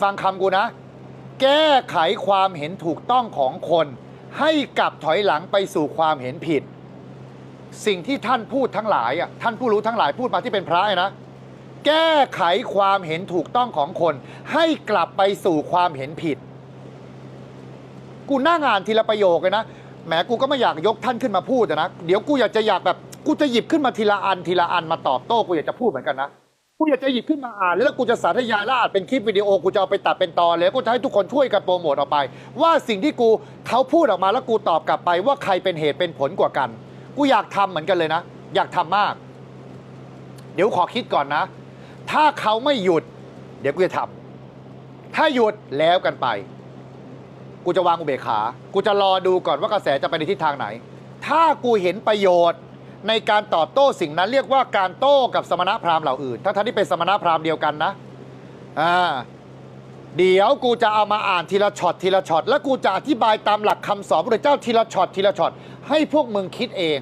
ฟังคำกูนะ แก้ไขความเห็นถูกต้องของคน ให้กลับถอยหลังไปสู่ความเห็นผิด สิ่งที่ท่านพูดทั้งหลายอะท่านผู้รู้ทั้งหลายพูดมาที่เป็นพระนะ แก้ไขความเห็นถูกต้องของคน ให้กลับไปสู่ความเห็นผิด กูนั่งอ่านทีละประโยคเลยนะแหมกูก็ไม่อยากยกท่านขึ้นมาพูดนะเดี๋ยวกูอยากจะอยากแบบกูจะหยิบขึ้นมาทีละอันทีละอันมาตอบโต้กูอยากจะพูดเหมือนกันนะ กูอยากจะหยิบขึ้นมาอ่านแล้วกูจะสาธยายแล้วอาจเป็นคลิปวิดีโอกูจะเอาไปตัดเป็นตอนเลยกูจะให้ทุกคนช่วยกันโปรโมทออกไป ว่าสิ่งที่กูเขาพูดออกมาแล้วกูตอบกลับไปว่าใครเป็นเหตุเป็นผลกว่ากัน กูอยากทำเหมือนกันเลยนะ อยากทำมาก เดี๋ยวขอคิดก่อนนะ ถ้าเขาไม่หยุด เดี๋ยวกูจะทำถ้าหยุดแล้วกันไป กูจะวางอุเบกขา กูจะรอดูก่อนว่ากระแสจะไปในทิศทางไหน ถ้ากูเห็นประโยชน์ ในการตอบโต้สิ่งนั้นเรียกว่าการโต้กับสมณพราหมณ์เหล่าอื่นทั้งท่านที่เป็นสมณพราหมณ์เดียวกันนะอ่าเดี๋ยวกูจะเอามาอ่านทีละช็อตทีละช็อตแล้วกูจะอธิบายตามหลักคำสอนพระเจ้าทีละช็อตทีละช็อตให้พวกมึงคิดเอง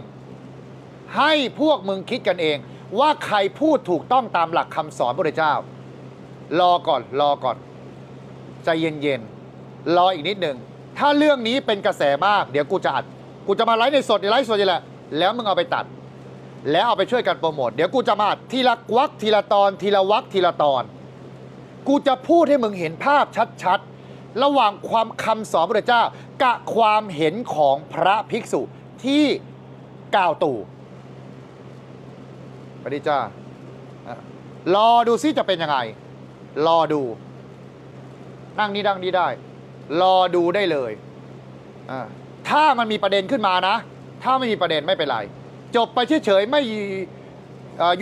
ให้พวกมึงคิดกันเอง ว่าใครพูดถูกต้องตามหลักคำสอนพระเจ้า รอก่อนรอก่อนใจเย็นๆรออีกนิดหนึ่งถ้าเรื่องนี้เป็นกระแสมาก เดี๋ยวกูจะอัดกูจะมาไลฟ์ในสดในไลฟ์สดนี่แหละ แล้วมึงเอาไปตัด แล้วเอาไปช่วยกันโปรโมทเดี๋ยวกูจะมาทีละวักทีละตอนทีละวักทีละตอน กูจะพูดให้มึงเห็นภาพชัดๆ ระหว่างความคำสอนพระเจ้ากับความเห็นของพระภิกษุที่กล่าวตู่ไปดิจ้ารอดูซิจะเป็นยังไง รอดู นั่งนี่ดังนี้ได้ รอดูได้เลย ถ้ามันมีประเด็นขึ้นมานะ ถ้าไม่มีประเด็นไม่เป็นไร จบไปเฉยๆไม่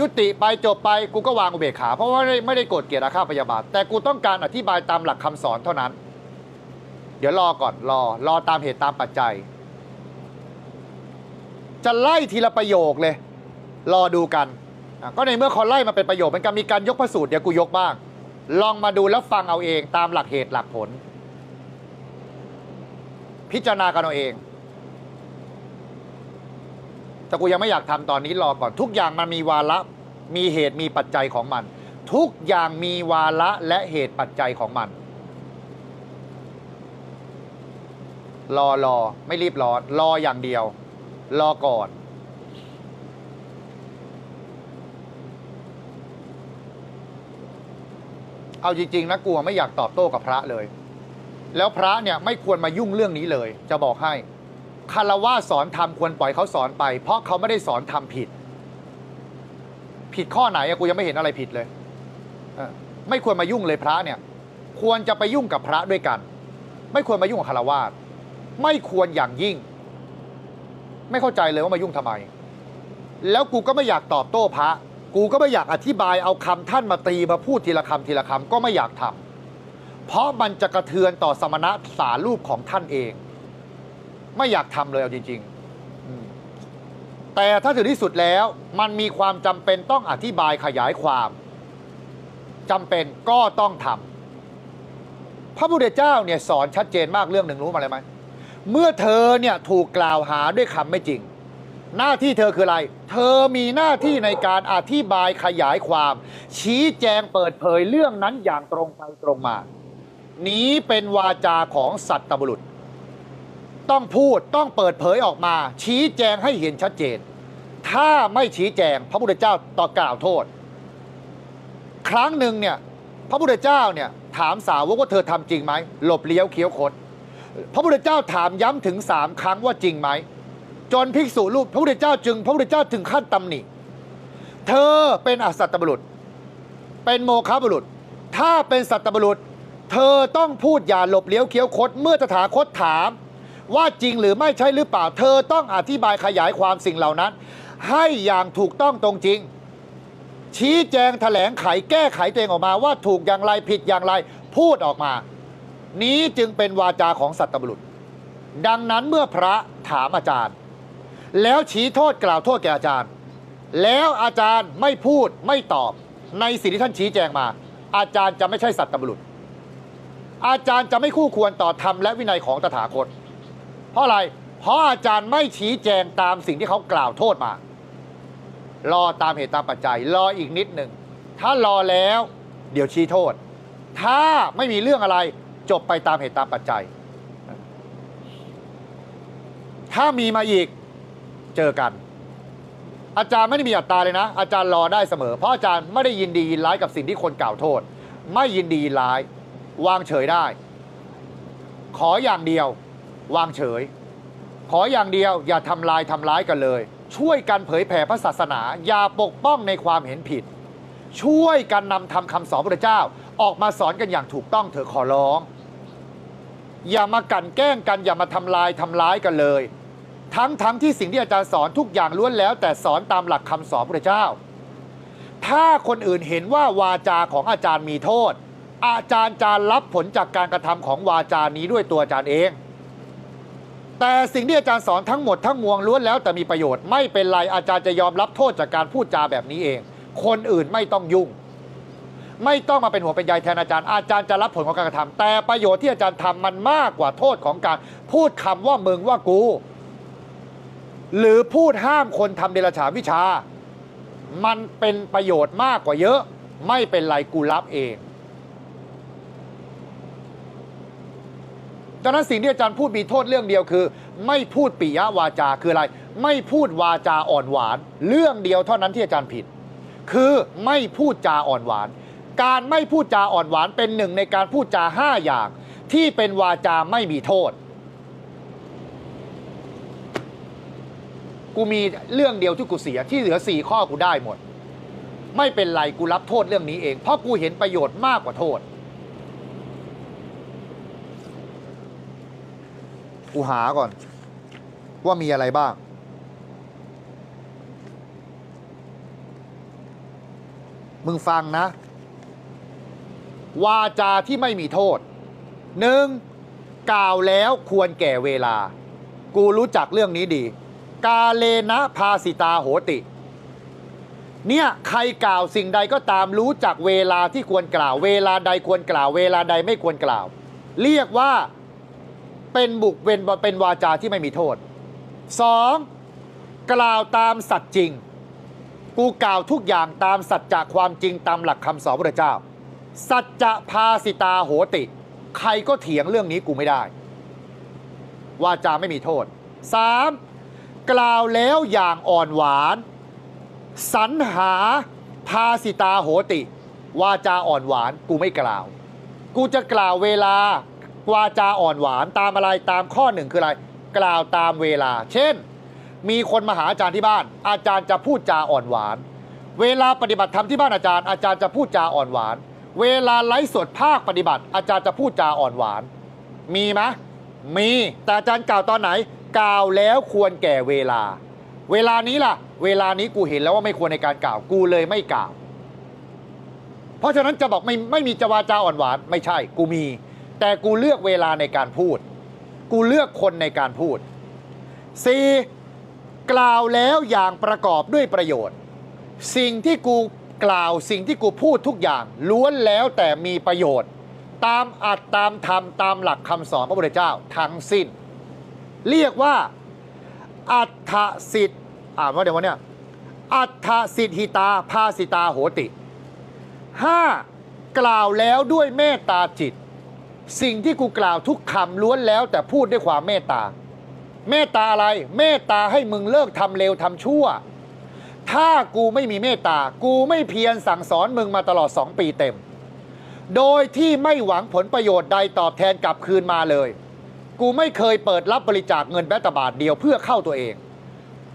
ยุติไปจบไปกูก็วางอุเบกขา เพราะว่าไม่ได้โกรธเกลียดอาฆาตพยาบาท แต่กูต้องการอธิบายตามหลักคำสอนเท่านั้น เดี๋ยวรอก่อนรอรอตามเหตุตามปัจจัย จะไล่ทีละประโยคเลย รอดูกัน ก็ในเมื่อเขาไล่มาเป็นประโยคมันก็มีการยกพระสูตรเดี๋ยวกูยกบ้าง ลองมาดูแล้วฟังเอาเองตามหลักเหตุหลักผล พิจารณากันเอาเอง แต่กูยังไม่อยากทำตอนนี้รอก่อน ทุกอย่างมันมีวาระมีเหตุมีปัจจัยของมัน ทุกอย่างมีวาระและเหตุปัจจัยของมัน รอรอไม่รีบร้อนรออย่างเดียว รอก่อนเอาจริงๆนะกลัวไม่อยากตอบโต้กับพระเลย แล้วพระเนี่ยไม่ควรมายุ่งเรื่องนี้เลย จะบอกให้ คารวะสอนทำควรปล่อยเขาสอนไป เพราะเขาไม่ได้สอนทำผิด ผิดข้อไหนอะกูยังไม่เห็นอะไรผิดเลยไม่ควรมายุ่งเลยพระเนี่ย ควรจะไปยุ่งกับพระด้วยกัน ไม่ควรมายุ่งกับคารวะไม่ควรอย่างยิ่ง ไม่เข้าใจเลยว่ามายุ่งทำไม แล้วกูก็ไม่อยากตอบโต้พระ กูก็ไม่อยากอธิบายเอาคำท่านมาตีมาพูดทีละคำทีละคำก็ไม่อยากทำเพราะมันจะกระเทือนต่อสมณะสารูปของท่านเอง ไม่อยากทำเลยเอาจริง ๆ แต่ถ้าถึงที่สุดแล้วมันมีความจำเป็นต้องอธิบายขยายความจำเป็นก็ต้องทำพระพุทธเจ้าเนี่ยสอนชัดเจนมากเรื่องหนึ่งรู้มาเลยไหมเมื่อเธอเนี่ยถูกกล่าวหาด้วยคำไม่จริง หน้าที่เธอคืออะไร เธอมีหน้าที่ในการอธิบายขยายความ ชี้แจงเปิดเผยเรื่องนั้นอย่างตรงไปตรงมา นี้เป็นวาจาของสัตตบุรุษ ต้องพูดต้องเปิดเผยออกมา ชี้แจงให้เห็นชัดเจน ถ้าไม่ชี้แจงพระพุทธเจ้าต่อกล่าวโทษ ครั้งหนึ่งเนี่ยพระพุทธเจ้าเนี่ยถามสาวกว่าเธอทำจริงไหมหลบเลี้ยวเคี้ยวคดพระพุทธเจ้าถามย้ำถึงสามครั้งว่าจริงไหมจนภิกษุรูปพระพุทธเจ้าจึง พระพุทธเจ้าถึงขั้นตำหนิเธอเป็นอสัตตบุรุษ เป็นโมฆะบุรุษ ถ้าเป็นสัตตบุรุษ เธอต้องพูดอย่าหลบเลี้ยวเคี้ยวคดเมื่อตถาคตถาม ว่าจริงหรือไม่ใช่หรือเปล่า เธอต้องอธิบายขยายความสิ่งเหล่านั้น ให้อย่างถูกต้องตรงจริง ชี้แจงแถลงไขแก้ไขตัวเองออกมาว่าถูกอย่างไรผิดอย่างไร พูดออกมา นี้จึงเป็นวาจาของสัตตบุรุษ ดังนั้นเมื่อพระถามอาจารย์ แล้วชี้โทษกล่าวโทษแก่อาจารย์ แล้วอาจารย์ไม่พูดไม่ตอบ ในสิ่งที่ท่านชี้แจงมา อาจารย์จะไม่ใช่สัตตบุรุษอาจารย์จะไม่คู่ควรต่อธรรมและวินัยของตถาคต เพราะอะไร เพราะอาจารย์ไม่ชี้แจงตามสิ่งที่เขากล่าวโทษมา รอตามเหตุตามปัจจัย รออีกนิดหนึ่ง ถ้ารอแล้ว เดี๋ยวชี้โทษ ถ้าไม่มีเรื่องอะไรจบไปตามเหตุตามปัจจัย ถ้ามีมาอีกเจอกัน อาจารย์ไม่ได้มีอัตราเลยนะ อาจารย์รอได้เสมอ เพราะอาจารย์ไม่ได้ยินดียินร้ายกับสิ่งที่คนกล่าวโทษ ไม่ยินดียินร้าย วางเฉยได้ ขออย่างเดียว วางเฉย ขออย่างเดียวอย่าทำลายทำร้ายกันเลย ช่วยกันเผยแผ่พระศาสนา อย่าปกป้องในความเห็นผิด ช่วยกันนำทำคำสอนพระเจ้า ออกมาสอนกันอย่างถูกต้องเถอะขอร้อง อย่ามากันแกล้งกันอย่ามาทำลายทำร้ายกันเลย ทั้งทั้งที่สิ่งที่อาจารย์สอนทุกอย่างล้วนแล้ว แต่สอนตามหลักคำสอนพระเจ้า ถ้าคนอื่นเห็นว่าวาจาของอาจารย์มีโทษอาจารย์จะรับผลจากการกระทำของวาจานี้ด้วยตัวอาจารย์เอง แต่สิ่งที่อาจารย์สอนทั้งหมดทั้งมวลล้วนแล้วแต่มีประโยชน์ไม่เป็นไรอาจารย์จะยอมรับโทษจากการพูดจาแบบนี้เอง คนอื่นไม่ต้องยุ่ง ไม่ต้องมาเป็นหัวเป็นใยแทนอาจารย์อาจารย์จะรับผลของการกระทำแต่ประโยชน์ที่อาจารย์ทำมันมากกว่าโทษของการพูดคำว่ามึงว่ากู หรือพูดห้ามคนทำเดรัจฉานวิชา มันเป็นประโยชน์มากกว่าเยอะ ไม่เป็นไรกูรับเอง ดังนั้นสิ่งที่อาจารย์พูดมีโทษเรื่องเดียวคือ ไม่พูดปิยวาจาคืออะไร ไม่พูดวาจาอ่อนหวาน เรื่องเดียวเท่านั้นที่อาจารย์ผิด คือไม่พูดจาอ่อนหวาน การไม่พูดจาอ่อนหวานเป็นหนึ่งในการพูดจาห้าอย่าง ที่เป็นวาจาไม่มีโทษ กูมีเรื่องเดียวที่กูเสียที่เหลือสี่ข้อกูได้หมด ไม่เป็นไรกูรับโทษเรื่องนี้เอง เพราะกูเห็นประโยชน์มากกว่าโทษ กูหาก่อน ว่ามีอะไรบ้าง มึงฟังนะ วาจาที่ไม่มีโทษหนึ่งกล่าวแล้วควรแก่เวลา กูรู้จักเรื่องนี้ดี กาเลนะพาสิตาโหติ เนี่ยใครกล่าวสิ่งใดก็ตามรู้จักเวลาที่ควรกล่าว เวลาใดควรกล่าว เวลาใดไม่ควรกล่าว เรียกว่า เป็นบุกเวนเป็นวาจาที่ไม่มีโทษ 2. กล่าวตามสัตย์จริง กูกล่าวทุกอย่างตามสัจจะความจริงตามหลักคำสอนพระเจ้า สัจจะพาสิตาโหติ ใครก็เถียงเรื่องนี้กูไม่ได้ วาจาไม่มีโทษ 3. กล่าวแล้วอย่างอ่อนหวานสรรหาพาสิตาโหติ วาจาอ่อนหวานกูไม่กล่าว กูจะกล่าวเวลา วาจาอ่อนหวานตามอะไรตามข้อหนึ่งคืออะไร กล่าวตามเวลา เช่น มีคนมาหาอาจารย์ที่บ้าน อาจารย์จะพูดจาอ่อนหวาน เวลาปฏิบัติธรรมที่บ้านอาจารย์อาจารย์จะพูดจาอ่อนหวาน เวลาไลฟ์สดภาคปฏิบัติ อาจารย์จะพูดจาอ่อนหวาน มีไหมมีแต่อาจารย์กล่าวตอนไหน กล่าวแล้วควรแก่เวลา เวลานี้ล่ะ เวลานี้กูเห็นแล้วว่าไม่ควรในการกล่าวกูเลยไม่กล่าว เพราะฉะนั้นจะบอกไม่ไม่มีจวาจาอ่อนหวาน ไม่ใช่ กูมี แต่กูเลือกเวลาในการพูด กูเลือกคนในการพูด 4. กล่าวแล้วอย่างประกอบด้วยประโยชน์ สิ่งที่กูกล่าวสิ่งที่กูพูดทุกอย่างล้วนแล้วแต่มีประโยชน์ ตามอัดตามธรรมตามหลักคำสอนพระพุทธเจ้าทั้งสิ้น เรียกว่า อัฏฐสิทธิ์อ่านว่าเดี๋ยววันเนี้ยอัฏฐสิทธิตาภาสิตาโหติ 5. กล่าวแล้วด้วยเมตตาจิต สิ่งที่กูกล่าวทุกคำล้วนแล้วแต่พูดด้วยความเมตตา เมตตาอะไร เมตตาให้มึงเลิกทำเลวทำชั่ว ถ้ากูไม่มีเมตตา กูไม่เพียรสั่งสอนมึงมาตลอด2ปีเต็ม โดยที่ไม่หวังผลประโยชน์ใดตอบแทนกลับคืนมาเลย กูไม่เคยเปิดรับบริจาคเงินแม้แต่บาทเดียวเพื่อเข้าตัวเอง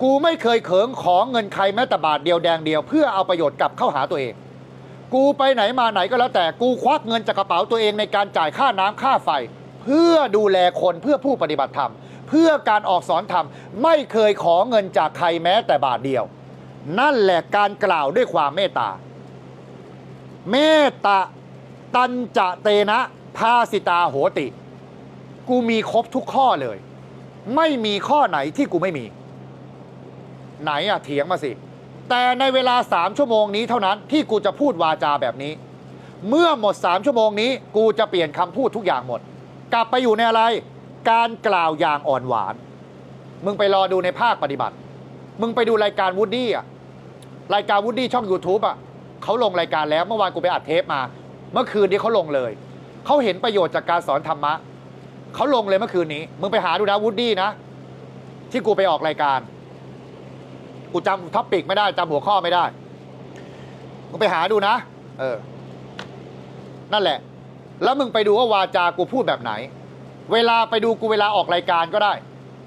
กูไม่เคยเขิงขอเงินใครแม้แต่บาทเดียวแดงเดียว เพื่อเอาประโยชน์กลับเข้าหาตัวเอง กูไปไหนมาไหนก็แล้วแต่กูควักเงินจากกระเป๋าตัวเองในการจ่ายค่าน้ำค่าไฟ เพื่อดูแลคนเพื่อผู้ปฏิบัติธรรม เพื่อการออกสอนธรรม ไม่เคยขอเงินจากใครแม้แต่บาทเดียว นั่นแหละการกล่าวด้วยความเมตตา เมตตาตันจะเตนะพาสิตาโหติ กูมีครบทุกข้อเลย ไม่มีข้อไหนที่กูไม่มี ไหนอะเถียงมาสิ แต่ในเวลาสามชั่วโมงนี้เท่านั้นที่กูจะพูดวาจาแบบนี้ เมื่อหมดสามชั่วโมงนี้กูจะเปลี่ยนคำพูดทุกอย่างหมด กลับไปอยู่ในอะไร การกล่าวอย่างอ่อนหวาน มึงไปรอดูในภาคปฏิบัติ มึงไปดูรายการวูดดี้อะรายการวูดดี้ช่อง YouTube อะเขาลงรายการแล้วเมื่อวานกูไปอัดเทปมา เมื่อคืนนี้เขาลงเลย เขาเห็นประโยชน์จากการสอนธรรมะเขาลงเลยเมื่อคืนนี้ มึงไปหาดูนะวูดดี้นะ ที่กูไปออกรายการ กูจำท็อปปิกไม่ได้จำหัวข้อไม่ได้มึงไปหาดูนะ เออ นั่นแหละ แล้วมึงไปดูว่าวาจากูพูดแบบไหน เวลาไปดูกูเวลาออกรายการก็ได้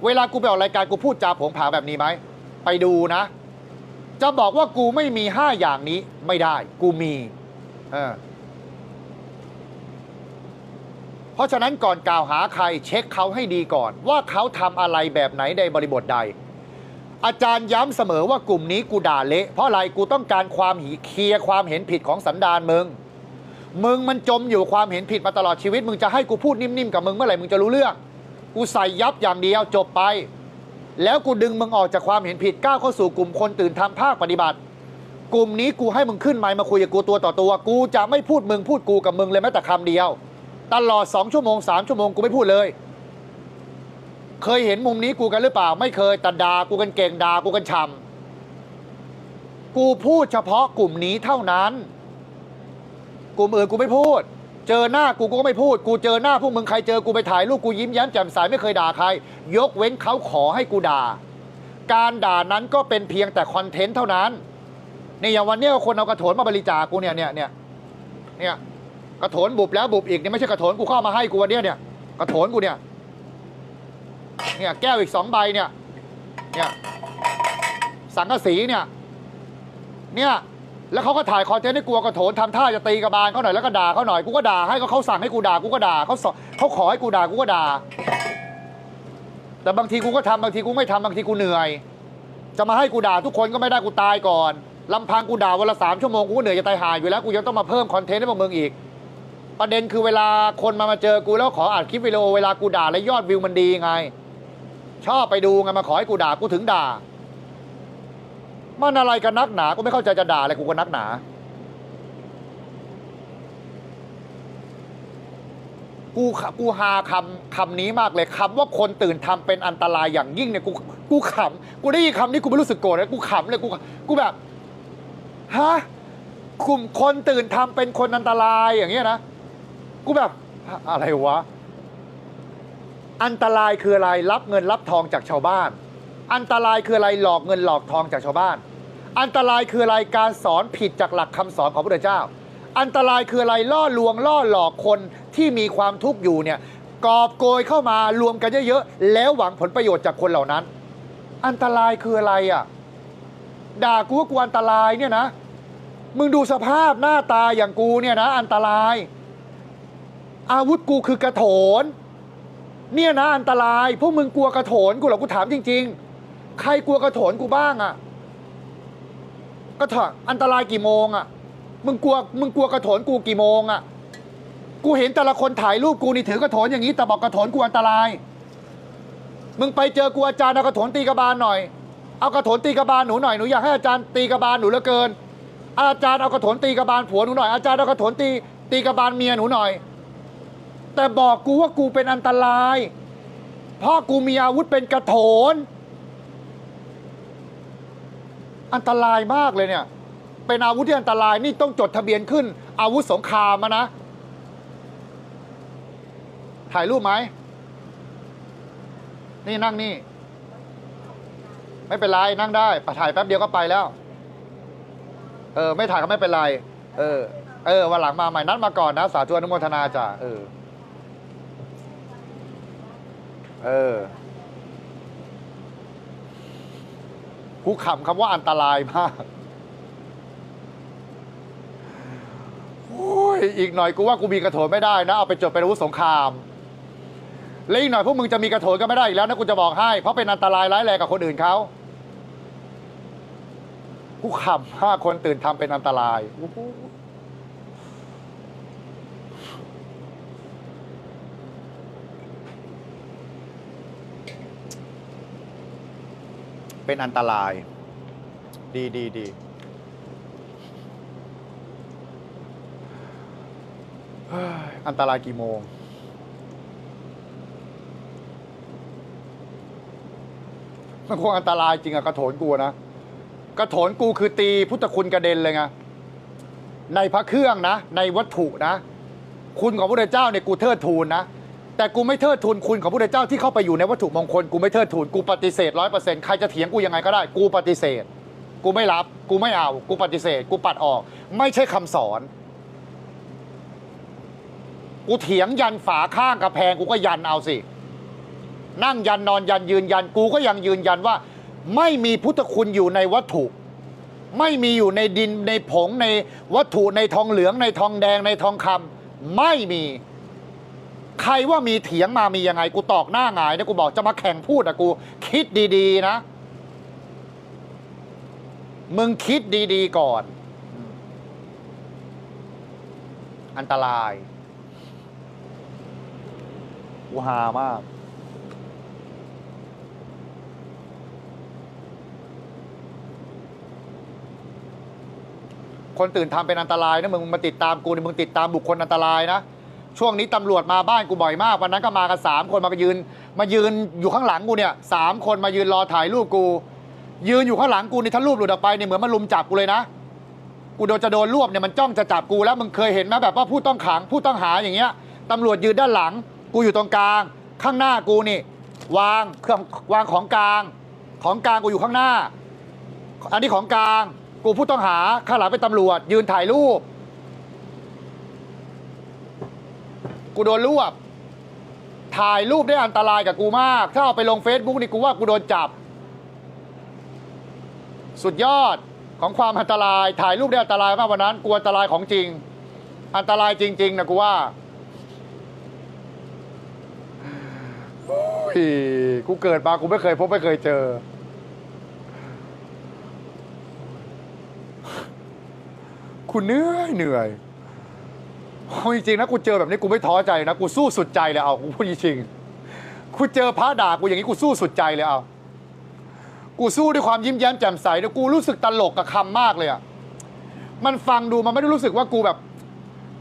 เวลากูไปออกรายการกูพูดจาผงผางแบบนี้ไหม ไปดูนะ จะบอกว่ากูไม่มีห้าอย่างนี้ไม่ได้ กูมี เออ เพราะฉะนั้นก่อนกล่าวหาใครเช็คเขาให้ดีก่อน ว่าเขาทำอะไรแบบไหนในบริบทใด อาจารย์ย้ำเสมอว่ากลุ่มนี้กูด่าเละ เพราะอะไรกูต้องการความหีเคลียร์ความเห็นผิดของสันดานมึง มึงมันจมอยู่ความเห็นผิดมาตลอดชีวิต มึงจะให้กูพูดนิ่มๆกับมึงเมื่อไหร่มึงจะรู้เรื่อง กูใส่ยับอย่างเดียวจบไป แล้วกูดึงมึงออกจากความเห็นผิดก้าวเข้าสู่กลุ่มคนตื่นทำภาคปฏิบัติ กลุ่มนี้กูให้มึงขึ้นไมค์มาคุยกับกูตัวต่อตัว กูจะไม่พูดมึงพูดกูกับมึงเลยแม้แต่คำเดียว ตลอดสองชั่วโมงสามชั่วโมงกูไม่พูดเลย เคยเห็นมุมนี้กูกันหรือเปล่า ไม่เคยแต่ดากูกันเก่งดากูกันช่ำกูพูดเฉพาะกลุ่มนี้เท่านั้น กลุ่มอื่นกูไม่พูด เจอหน้ากูกูก็ไม่พูด กูเจอหน้าพวกมึงใครเจอกูไปถ่ายรูปกูยิ้มแย้มแจ่มใสไม่เคยด่าใคร ยกเว้นเขาขอให้กูด่า การด่านั้นก็เป็นเพียงแต่คอนเทนต์เท่านั้นนี่อย่างวันนี้คนเอากระโถนมาบริจาคกูเนี่ยเนี่ยเนี่ยเนี่ยกระโถนบุบแล้วบุบอีกเนี่ยไม่ใช่กระโถนกูเข้ามาให้กูวันเนี้ยเนี่ยกระโถนกูเนี่ย เนี่ยแก้วอีกสองใบเนี่ยเนี่ยสังกะสีเนี่ยเนี่ยแล้วเขาก็ถ่ายคอนเทนต์ให้กูเอากระโถนทำท่าจะตีกระบาลเขาหน่อยแล้วก็ด่าเขาหน่อยกูก็ด่าให้ก็เขาสั่งให้กูด่ากูก็ด่าเขาสอนเขาขอให้กูด่ากูก็ด่า แต่บางทีกูก็ทำบางทีกูไม่ทำบางทีกูเหนื่อย จะมาให้กูด่าทุกคนก็ไม่ได้กูตายก่อนลำพังกูด่าวันละสามชั่วโมงกูก็เหนื่อยจะตายหาอยู่แล้วกูยังต้องมาเพิ่มคอนเทนต์ให้พวกมึงอีก ประเด็นคือเวลาคนมามาเจอกูแล้วขออัดคลิปวิดีโอเวลากูด่าแล้วยอดวิวมันดีไง ชอบไปดูไงมาขอให้กูด่ากูถึงด่า มันอะไรกันนักหนากูไม่เข้าใจจะด่าอะไรกูก็นักหนา กูกูฮาคำคำนี้มากเลยคำว่าคนตื่นทำเป็นอันตรายอย่างยิ่งเนี่ยกูกูขำกูได้ยินคำนี้กูไม่รู้สึกโกรธเลยกูขำเลยกูกูแบบฮะกลุ่มคนตื่นทำเป็นคนอันตรายอย่างเงี้ยนะ กูแบบอะไรวะ อันตรายคืออะไรรับเงินรับทองจากชาวบ้าน อันตรายคืออะไรหลอกเงินหลอกทองจากชาวบ้าน อันตรายคืออะไรการสอนผิดจากหลักคำสอนของพระเจ้า อันตรายคืออะไรล่อลวงล่อหลอกคนที่มีความทุกข์อยู่เนี่ยกอบโกยเข้ามารวมกันเยอะๆแล้วหวังผลประโยชน์จากคนเหล่านั้น อันตรายคืออะไรอะด่ากูว่ากูอันตรายเนี่ยนะ มึงดูสภาพหน้าตาอย่างกูเนี่ยนะ อันตราย อาวุธกูคือกระโถน เนี่ยนะอันตราย พวกมึงกลัวกระโถนกูเหรอกูถามจริง ๆ ใครกลัวกระโถนกูบ้างอะกระโถนอันตรายกี่โมงอะมึงกลัวมึงกลัวกระโถนกูกี่โมงอะกูเห็นแต่ละคนถ่ายรูปกูนี่ถือกระโถนอย่างนี้แต่บอกกระโถนกูอันตราย มึงไปเจอกูอาจารย์เอากระโถนตีกระบาลหน่อย เอากระโถนตีกระบาลหนูหน่อยหนูอยากให้อาจารย์ตีกระบาลหนูเหลือเกิน อาจารย์เอากระโถนตีกระบาลผัวหนูหน่อยอาจารย์เอากระโถนตีตีกระบาลเมียหนูหน่อย แต่บอกกูว่ากูเป็นอันตราย เพราะกูมีอาวุธเป็นกระโถน อันตรายมากเลยเนี่ย เป็นอาวุธที่อันตรายนี่ต้องจดทะเบียนขึ้น อาวุธสงครามมานะ ถ่ายรูปไหม นี่นั่งนี่ ไม่เป็นไรนั่งได้ปถ่ายแป๊บเดียวก็ไปแล้ว เออ ไม่ถ่ายก็ไม่เป็นไร เออ เออวันหลังมาใหม่นัดมาก่อนนะ สาธุอนุโมทนาจ้ะเออ เออ กูขำคำว่าอันตรายมาก โอ้ย อีกหน่อยกูว่ากูมีกระโถนไม่ได้นะ เอาไปจดเป็นอาวุธสงคราม และอีกหน่อยพวกมึงจะมีกระโถนก็ไม่ได้อีกแล้วนะกูจะบอกให้ เพราะเป็นอันตรายร้ายแรงกับคนอื่นเขากูขำห้าคนตื่นทำเป็นอันตรายโอ้โห เป็นอันตราย ดีดีดีอันตรายกี่โมง มันคงอันตรายจริงอะกระโถนกูนะ กระโถนกูคือตีพุทธคุณกระเด็นเลยไง ในพระเครื่องนะ ในวัตถุนะ คุณของพระเจ้าเนี่ยกูเทิดทูนนะ แต่กูไม่เทิดทูนคุณของพระพุทธเจ้าที่เข้าไปอยู่ในวัตถุมงคลกูไม่เทิดทูนกูปฏิเสธร้อยเปอร์เซ็นต์ใครจะเถียงกูยังไงก็ได้ กูปฏิเสธ กูไม่รับ กูไม่เอา กูปฏิเสธ กูปัดออก ไม่ใช่คำสอน กูเถียงยันฝาข้างกระแพงกูก็ยันเอาสิ นั่งยันนอนยันยืนยัน กูก็ยังยืนยันว่า ไม่มีพุทธคุณอยู่ในวัตถุ ไม่มีอยู่ในดินในผงในวัตถุในทองเหลืองในทองแดงในทองคำไม่มี ใครว่ามีเถียงมามียังไงกูตอกหน้าหงายนะกูบอกจะมาแข่งพูดอะกู คิดดีๆนะ มึงคิดดีๆก่อน อันตรายกูหามาก คนตื่นทำเป็นอันตรายนะมึงมาติดตามกูนี่มึงติดตามบุคคลอันตรายนะ ช่วงนี้ตำรวจมาบ้านกูบ่อยมากวันนั้นก็มากันสามคนมาก็ยืน มายืนอยู่ข้างหลังกูเนี่ยสามคนมายืนรอถ่ายรูปกู ยืนอยู่ข้างหลังกูนี่ถ้ารูปหลุดออกไปเนี่ยเหมือนมันลุมจับกูเลยนะ กูโดนจะโดนรวบเนี่ยมันจ้องจะจับกูแล้วมึงเคยเห็นไหมแบบว่าผู้ต้องขังผู้ต้องหาอย่างเงี้ยตำรวจยืนด้านหลัง กูอยู่ตรงกลาง ข้างหน้ากูนี่ วางเครื่องวางของกลาง ของกลางกูอยู่ข้างหน้า อันนี้ของกลาง กูผู้ต้องหาข้างหลังเป็นตำรวจ ยืนถ่ายรูป กูโดนรวบ ถ่ายรูปได้อันตรายกับกูมาก ถ้าเอาไปลงเฟซบุ๊กนี่กูว่ากูโดนจับ สุดยอดของความอันตราย ถ่ายรูปได้อันตรายมากวันนั้นกูอันตรายของจริง อันตรายจริง ๆนะกูว่าโอ้ยกูเกิดมากูไม่เคยพบไม่เคยเจอกูเหนื่อยเหนื่อย เอาจริงๆนะกูเจอแบบนี้กูไม่ท้อใจนะกูสู้สุดใจเลยเอากูพูดจริงกูเจอพระด่ากูอย่างนี้กูสู้สุดใจเลยเอากูสู้ด้วยความยิ้มแย้มแจ่มใสแล้วกูรู้สึกตลกกับคำมากเลยอะมันฟังดูมันไม่ได้รู้สึกว่ากูแบบ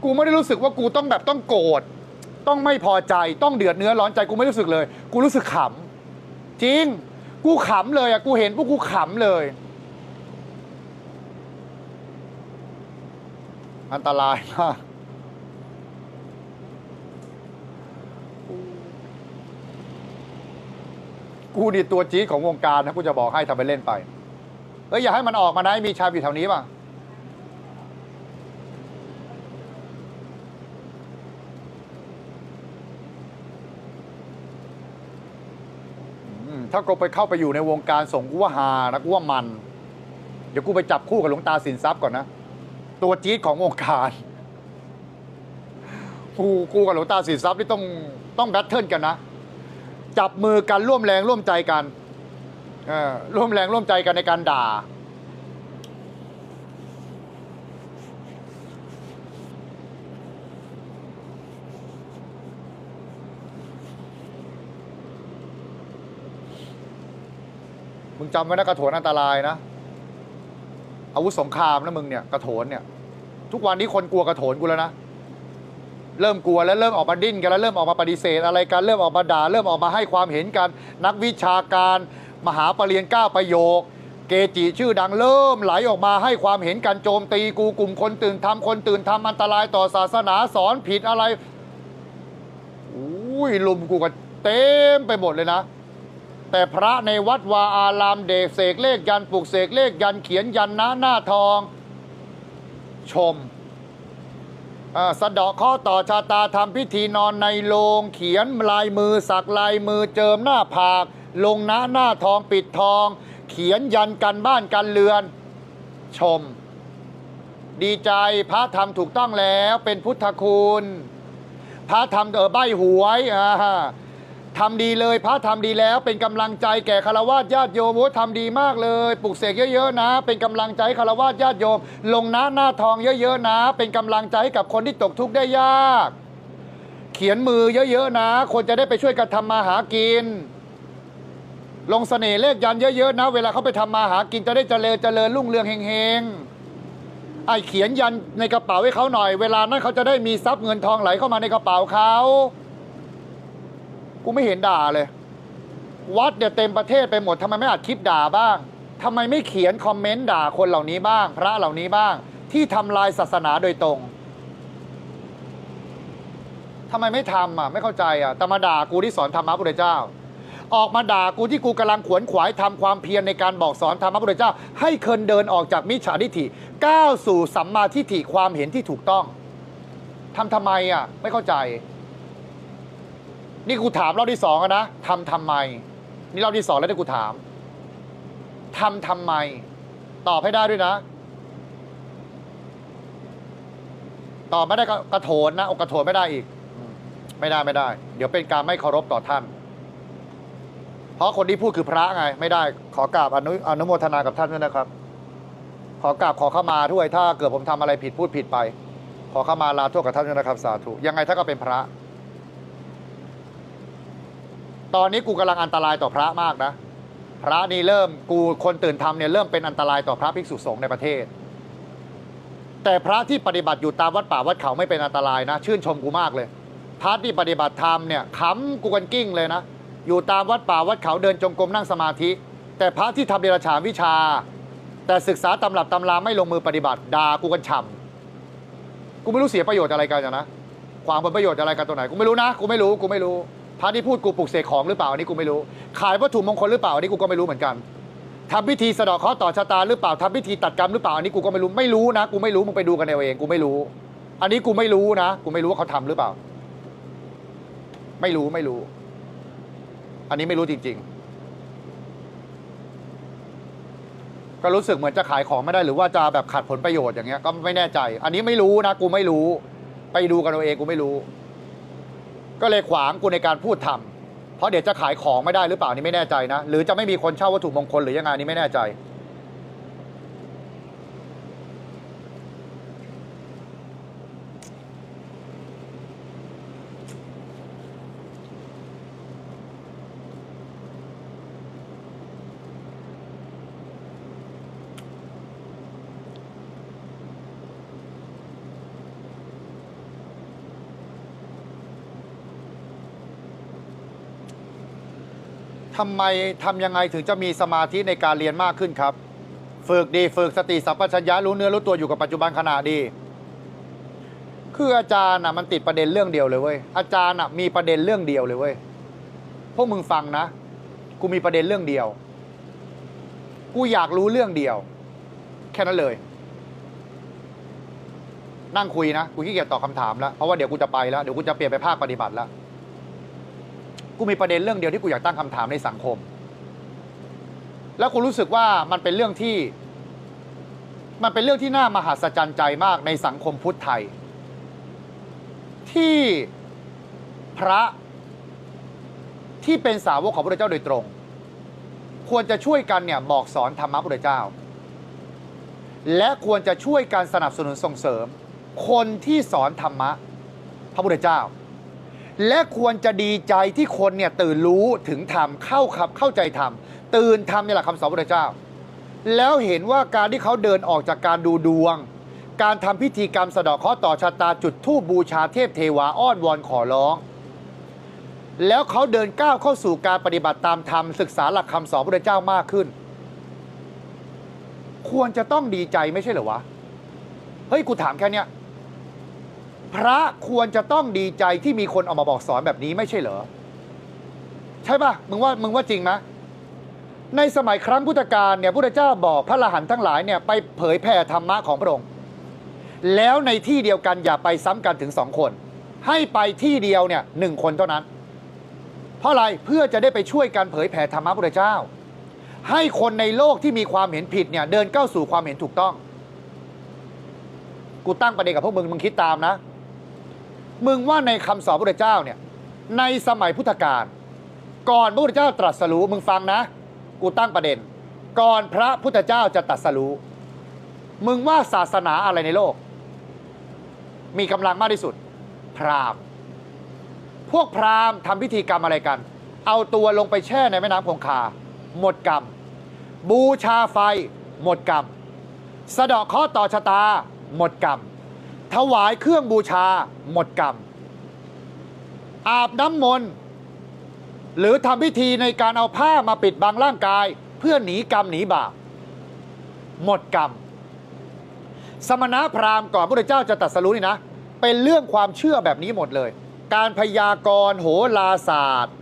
กูไม่ได้รู้สึกว่ากูต้องแบบต้องโกรธต้องไม่พอใจต้องเดือดเนื้อร้อนใจกูไม่รู้สึกเลย กูรู้สึกขำจริง กูขำเลยอะกูเห็นพวกกูขำเลย อันตรายมาก กูนี่ตัวจี๊ดของวงการนะกูจะบอกให้ทำไปเล่นไปเอ้ยอย่าให้มันออกมานะมีชายอยู่แถวนี้ป่ะถ้ากูไปเข้าไปอยู่ในวงการส่งกูว่าฮานะกูว่ามัน เดี๋ยวกูไปจับคู่กับหลวงตาสินทรัพย์ก่อนนะ ตัวจี๊ดของวงการกูกูกับหลวงตาสินทรัพย์นี่ต้องต้องแบทเทิลกันนะ จับมือกันร่วมแรงร่วมใจกันร่วมแรงร่วมใจกันในการด่า มึงจำไว้นะกระโถนอันตรายนะ อาวุธสงครามนะมึงเนี่ยกระโถนเนี่ย ทุกวันนี้คนกลัวกระโถนกูแล้วนะ เริ่มกลัวแล้วเริ่มออกมาดิ้นกันแล้วเริ่มออกมาปฏิเสธ อะไรกันเริ่มออกมาด่าเริ่มออกมาให้ความเห็นกัน นักวิชาการ มหาปรริญญาเก้าประโยค เกจิชื่อดังเริ่มไหลออกมาให้ความเห็นกันโจมตีกูกลุ่มคนตื่นทำคนตื่นทำอันตรายต่อศาสนาสอนผิดอะไรอุ้ยลุมกูกันเต็มไปหมดเลยนะ แต่พระในวัดวาอารามเดกเสกเลขยันปลุกเสกเลขยันเขียนยันนะหน้าทอง ชม สะเดาะข้อต่อชาตาทำพิธีนอนในโรงเขียนลายมือสักลายมือเจิมหน้าผาก ลงหน้าหน้าทองปิดทอง เขียนยันกันบ้านกันเรือน ชม ดีใจพระทำถูกต้องแล้วเป็นพุทธคุณ พระทำเออใบหวยอ่า ทำดีเลยพระทำดีแล้วเป็นกำลังใจแก่คารวะญาติโยมโอ้ทำดีมากเลยปลุกเสกเยอะๆนะ เป็นกำลังใจคารวะญาติโยม ลงหน้าหน้าทองเยอะๆนะ เป็นกำลังใจให้กับคนที่ตกทุกข์ได้ยาก เขียนมือเยอะๆนะ คนจะได้ไปช่วยกันทำมาหากิน ลงเสน่ห์เลขยันเยอะๆนะ เวลาเขาไปทำมาหากินจะได้เจริญเจริญรุ่งเรืองเฮงๆไอ้เขียนยันในกระเป๋าให้เขาหน่อย เวลานั้นเขาจะได้มีทรัพย์เงินทองไหลเข้ามาในกระเป๋าเขา กูไม่เห็นด่าเลย วัดเนี่ยเต็มประเทศไปหมดทำไมไม่อัดคลิปด่าบ้างทำไมไม่เขียนคอมเมนต์ด่าคนเหล่านี้บ้าง พระเหล่านี้บ้าง ที่ทำลายศาสนาโดยตรงทำไมไม่ทำอะไม่เข้าใจอะแต่มาด่ากูที่สอนธรรมะพระพุทธเจ้า ออกมาด่ากูที่กูกำลังขวนขวายทำความเพียรในการบอกสอนธรรมะพระพุทธเจ้า ให้คนเดินออกจากมิจฉาทิฏฐิก้าวสู่สัมมาทิฏฐิความเห็นที่ถูกต้องทำทำไมอะไม่เข้าใจ นี่กูถามรอบที่สองอะนะทำทำไม นี่รอบที่สองแล้วที่กูถามทำทำไม ตอบให้ได้ด้วยนะ ตอบไม่ได้ก็กระโถนนะอกกระโถนไม่ได้อีก ไม่ได้ไม่ได้ เดี๋ยวเป็นการไม่เคารพต่อท่าน เพราะคนที่พูดคือพระไง ไม่ได้ ขอกราบอนุอนุโมทนากับท่านด้วยนะครับ ขอกราบขอเข้ามาด้วย ถ้าเกิดผมทำอะไรผิดพูดผิดไป ขอเข้ามาลาโทษกับท่านด้วยนะครับ สาธุยังไงท่านก็เป็นพระ ตอนนี้กูกำลังอันตรายต่อพระมากนะ พระนี่เริ่มกูคนตื่นทำเนี่ยเริ่มเป็นอันตรายต่อพระภิกษุสงฆ์ในประเทศ แต่พระที่ปฏิบัติอยู่ตามวัดป่าวัดเขาไม่เป็นอันตรายนะ ชื่นชมกูมากเลย พระที่ปฏิบัติธรรมเนี่ยขำกูกันกิ้งเลยนะ อยู่ตามวัดป่าวัดเขาเดินจงกรมนั่งสมาธิ แต่พระที่ทำเดรัจฉานวิชา แต่ศึกษาตำรับตำราไม่ลงมือปฏิบัติด่ากูกันฉ่ำกูไม่รู้เสียประโยชน์อะไรกันนะ ความผลประโยชน์อะไรกันตัวไหนกูไม่รู้นะกูไม่รู้กูไม่รู้ พระที่พูดกูปลุกเสกของหรือเปล่าอันนี้กูไม่รู้ ขายวัตถุมงคลหรือเปล่าอันนี้กูก็ไม่รู้เหมือนกันทำพิธีสะเดาะเคราะห์ต่อชะตาหรือเปล่าทำพิธีตัดกรรมหรือเปล่าอันนี้กูก็ไม่รู้ไม่รู้นะกูไม่รู้มึงไปดูกันเอาเองกูไม่รู้ อันนี้กูไม่รู้นะกูไม่รู้ว่าเขาทำหรือเปล่า ไม่รู้ไม่รู้ อันนี้ไม่รู้จริง ๆ ก็รู้สึกเหมือนจะขายของไม่ได้หรือว่าจะแบบขาดผลประโยชน์อย่างเงี้ย ก็ไม่แน่ใจ อันนี้ไม่รู้นะกูไม่รู้ ไปดูกันเอาเองกูไม่รู้ ก็เลยขวางกูในการพูดทำเพราะเดี๋ยวจะขายของไม่ได้หรือเปล่านี่ไม่แน่ใจนะ หรือจะไม่มีคนเช่าวัตถุมงคลหรือยังไงนี่ไม่แน่ใจ ทำไมทำยังไงถึงจะมีสมาธิในการเรียนมากขึ้นครับ ฝึกดีฝึกสติสัมปชัญญะรู้เนื้อรู้ตัวอยู่กับปัจจุบันขณะดี คืออาจารย์น่ะมันติดประเด็นเรื่องเดียวเลยเว้ยอาจารย์น่ะมีประเด็นเรื่องเดียวเลยเว้ยพวกมึงฟังนะกูมีประเด็นเรื่องเดียว กูอยากรู้เรื่องเดียว แค่นั้นเลย นั่งคุยนะกูขี้เกียจตอบคำถามแล้วเพราะว่าเดี๋ยวกูจะไปแล้วเดี๋ยวกูจะเปลี่ยนไปภาคปฏิบัติแล้ว กูมีประเด็นเรื่องเดียวที่กูอยากตั้งคำถามในสังคม แล้วกูรู้สึกว่ามันเป็นเรื่องที่ มันเป็นเรื่องที่น่ามหัศจรรย์ใจมากในสังคมพุทธไทย ที่พระที่เป็นสาวกของพระเจ้าโดยตรง ควรจะช่วยกันเนี่ยบอกสอนธรรมะพระเจ้า และควรจะช่วยการสนับสนุนส่งเสริม คนที่สอนธรรมะพระพุทธเจ้า และควรจะดีใจที่คนเนี่ยตื่นรู้ถึงธรรมเข้าขับเข้าใจธรรมตื่นธรรมนี่แหละคำสอนพระเจ้า แล้วเห็นว่าการที่เขาเดินออกจากการดูดวง การทำพิธีกรรมสะเดาะเคราะห์ต่อชะตาจุดธูปบูชาเทพเทวาอ้อนวอนขอร้อง แล้วเขาเดินก้าวเข้าสู่การปฏิบัติตามธรรมศึกษาหลักคำสอนพระเจ้ามากขึ้น ควรจะต้องดีใจไม่ใช่เหรอวะเฮ้ยกูถามแค่เนี้ย พระควรจะต้องดีใจที่มีคนออกมาบอกสอนแบบนี้ไม่ใช่เหรอ ใช่ปะมึงว่ามึงว่าจริงไหมในสมัยครั้งพุทธกาลเนี่ยพระเจ้าบอกพระอรหันทั้งหลายเนี่ยไปเผยแผ่ธรรมะของพระองค์ แล้วในที่เดียวกันอย่าไปซ้ำกันถึงสองคน ให้ไปที่เดียวเนี่ยหนึ่งคนเท่านั้น เพราะอะไรเพื่อจะได้ไปช่วยกันเผยแผ่ธรรมะพระเจ้า ให้คนในโลกที่มีความเห็นผิดเนี่ยเดินเข้าสู่ความเห็นถูกต้อง กูตั้งประเด็นกับพวกมึงมึงคิดตามนะ มึงว่าในคำสอนพระพุทธเจ้าเนี่ยในสมัยพุทธกาลก่อนพระพุทธเจ้าตรัสรู้มึงฟังนะ กูตั้งประเด็น ก่อนพระพุทธเจ้าจะตรัสรู้มึงว่าศาสนาอะไรในโลก มีกำลังมากที่สุด พราหมณ์ พวกพราหมณ์ทำพิธีกรรมอะไรกัน เอาตัวลงไปแช่ในแม่น้ำคงคา หมดกรรม บูชาไฟ หมดกรรมสะเดาะเคราะห์ต่อชะตา หมดกรรม ถวายเครื่องบูชาหมดกรรม อาบน้ำมนต์หรือทำพิธีในการเอาผ้ามาปิดบังร่างกาย เพื่อหนีกรรมหนีบาปหมดกรรม สมณพราหมณ์ก่อนพระพุทธเจ้าจะตรัสรู้นี่นะ เป็นเรื่องความเชื่อแบบนี้หมดเลย การพยากรณ์โหราศาสตร์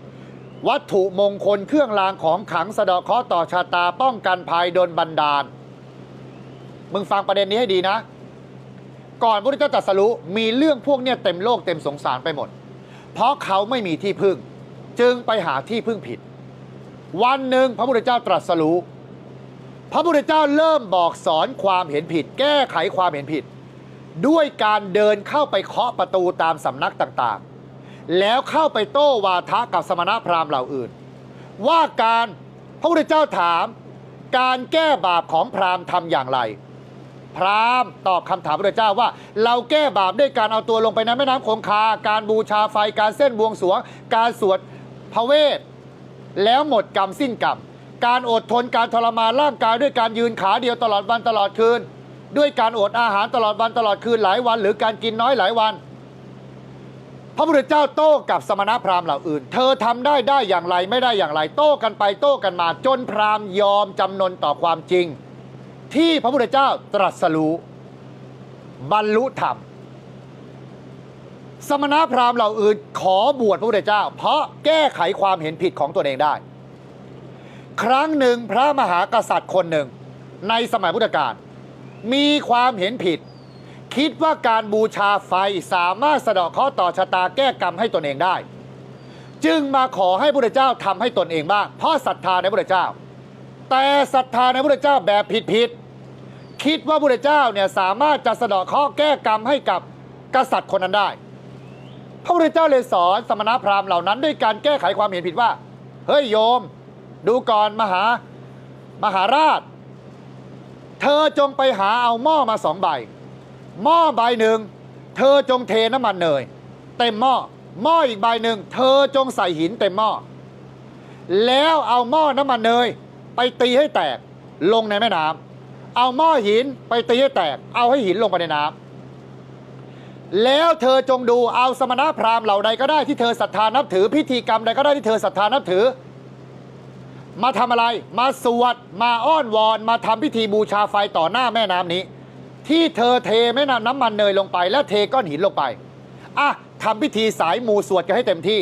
วัตถุมงคลเครื่องรางของขังสะเดาะเคราะห์ต่อชะตาป้องกันภัยโดนบันดาล มึงฟังประเด็นนี้ให้ดีนะ ก่อนพระพุทธเจ้าตรัสรู้มีเรื่องพวกเนี้ยเต็มโลกเต็มสงสารไปหมด เพราะเขาไม่มีที่พึ่ง จึงไปหาที่พึ่งผิด วันหนึ่งพระพุทธเจ้าตรัสรู้พระพุทธเจ้าเริ่มบอกสอนความเห็นผิด แก้ไขความเห็นผิด ด้วยการเดินเข้าไปเคาะประตูตามสำนักต่างๆ แล้วเข้าไปโต้วาทะกับสมณพราหมณ์เหล่าอื่น ว่าการพระพุทธเจ้าถาม การแก้บาปของพราหมณ์ทำอย่างไร พราหมณ์ตอบคำถามพระเจ้าว่า เราแก้บาปด้วยการเอาตัวลงไปในแม่น้ำคงคา การบูชาไฟการเส้นบวงสรวง การสวดพระเวท แล้วหมดกรรมสิ้นกรรมการอดทนการทรมานร่างกายด้วยการยืนขาเดียวตลอดวันตลอดคืน ด้วยการอดอาหารตลอดวันตลอดคืนหลายวัน หรือการกินน้อยหลายวัน พระพุทธเจ้าโต้กับสมณพราหมณ์เหล่าอื่น เธอทำได้ได้อย่างไรไม่ได้อย่างไร โต้กันไปโต้กันมาจนพราหมณ์ยอมจำนนต่อความจริง ที่พระพุทธเจ้าตรัสรู้บรรลุธรรม สมณพราหมณ์เหล่าอื่นขอบวชพระพุทธเจ้า เพราะแก้ไขความเห็นผิดของตัวเองได้ ครั้งหนึ่งพระมหากษัตริย์คนหนึ่ง ในสมัยพุทธกาลมีความเห็นผิด คิดว่าการบูชาไฟสามารถสะเดาะเคราะห์ต่อชะตาแก้กรรมให้ตนเองได้ จึงมาขอให้พระพุทธเจ้าทำให้ตนเองบ้างเพราะศรัทธาในพระพุทธเจ้า แต่ศรัทธาในพระเจ้าแบบผิดๆคิดว่าพระเจ้าเนี่ยสามารถจะสะเดาะเคาะแก้กรรมให้กับกษัตริย์คนนั้นได้ พระพุทธเจ้าเลยสอนสมณพราหมณ์เหล่านั้นด้วยการแก้ไขความเห็นผิดว่า เฮ้ยโยม ดูก่อนมหามหาราช เธอจงไปหาเอาหม้อมาสองใบ หม้อใบหนึ่ง เธอจงเทน้ำมันเนยเต็มหม้อหม้ออีกใบหนึ่ง เธอจงใส่หินเต็มหม้อแล้วเอาหม้อน้ำมันเนย ไปตีให้แตกลงในแม่น้ำเอาหม้อหินไปตีให้แตก เอาให้หินลงไปในน้ำแล้วเธอจงดูเอาสมณพราหมณ์เหล่าใดก็ได้ที่เธอศรัทธานับถือ พิธีกรรมใดก็ได้ที่เธอศรัทธานับถือ มาทำอะไร มาสวด มาอ้อนวอน มาทำพิธีบูชาไฟต่อหน้าแม่น้ำนี้ ที่เธอเทแม่น้ำน้ำมันเนยลงไป แล้วเทก้อนหินลงไปอะทำพิธีสายมูสวดกันให้เต็มที่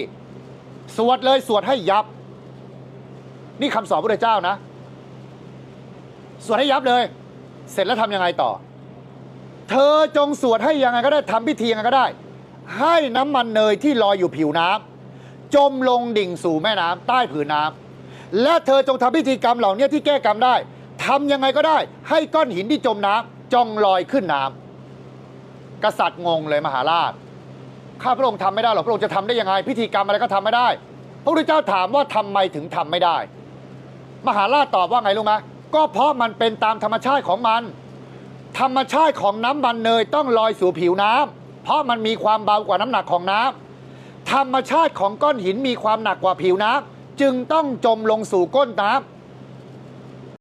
สวดเลยสวดให้ยับ นี่คำสอนพระเจ้านะ สวดให้ยับเลย เสร็จแล้วทำยังไงต่อ เธอจงสวดให้ยังไงก็ได้ทำพิธียังไงก็ได้ ให้น้ำมันเนยที่ลอยอยู่ผิวน้ำจมลงดิ่งสู่แม่น้ำใต้ผืนน้ำและเธอจงทำพิธีกรรมเหล่านี้ที่แก้กรรมได้ทำยังไงก็ได้ ให้ก้อนหินที่จมน้ำจงลอยขึ้นน้ำกษัตริย์งงเลยมหาราชข้าพระองค์ทำไม่ได้หรอกพระองค์จะทำได้ยังไง พิธีกรรมอะไรก็ทำไม่ได้ พระพุทธเจ้าถามว่าทำไมถึงทำไม่ได้ มหาราชตอบว่าไงรู้ไหมก็เพราะมันเป็นตามธรรมชาติของมัน ธรรมชาติของน้ำมันเนยต้องลอยสู่ผิวน้ำเพราะมันมีความเบากว่าน้ำหนักของน้ำธรรมชาติของก้อนหินมีความหนักกว่าผิวน้ำจึงต้องจมลงสู่ก้นน้